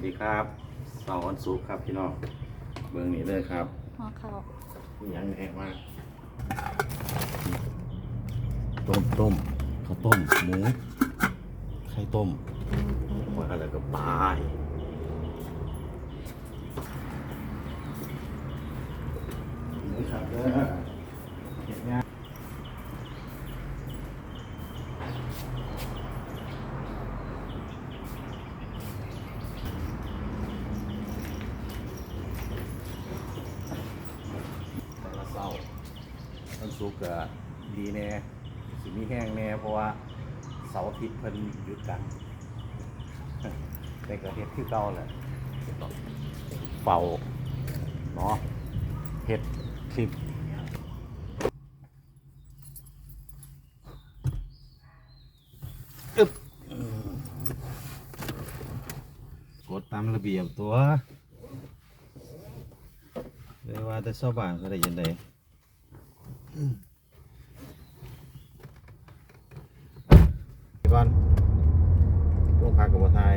วัสดีครับสองวันศุกร์ครับพี่น้องเบื้องนี้เลยครับห่อข้าวมีหยังแน่มากต้มต้มข้าวต้มหมูไข่ต้มว่าอะไรก็ปลายนี่ครับเด้อเห็นงานแต่ละเศร้า วันศุกร์ก็ดีแน่สิมีแห้งแน่เพราะว่าเสาร์อาทิตย์เพิ่นหยุดกัน แต่ก็เฮ็ดคือเก่าแหละเป่าเนาะเฮ็ดคลิปอึบกดตามระเบียบตัวเลยว่าแต่ชาวบ้านเขาได้ยินได บ้านพวกพักกับว่าทาย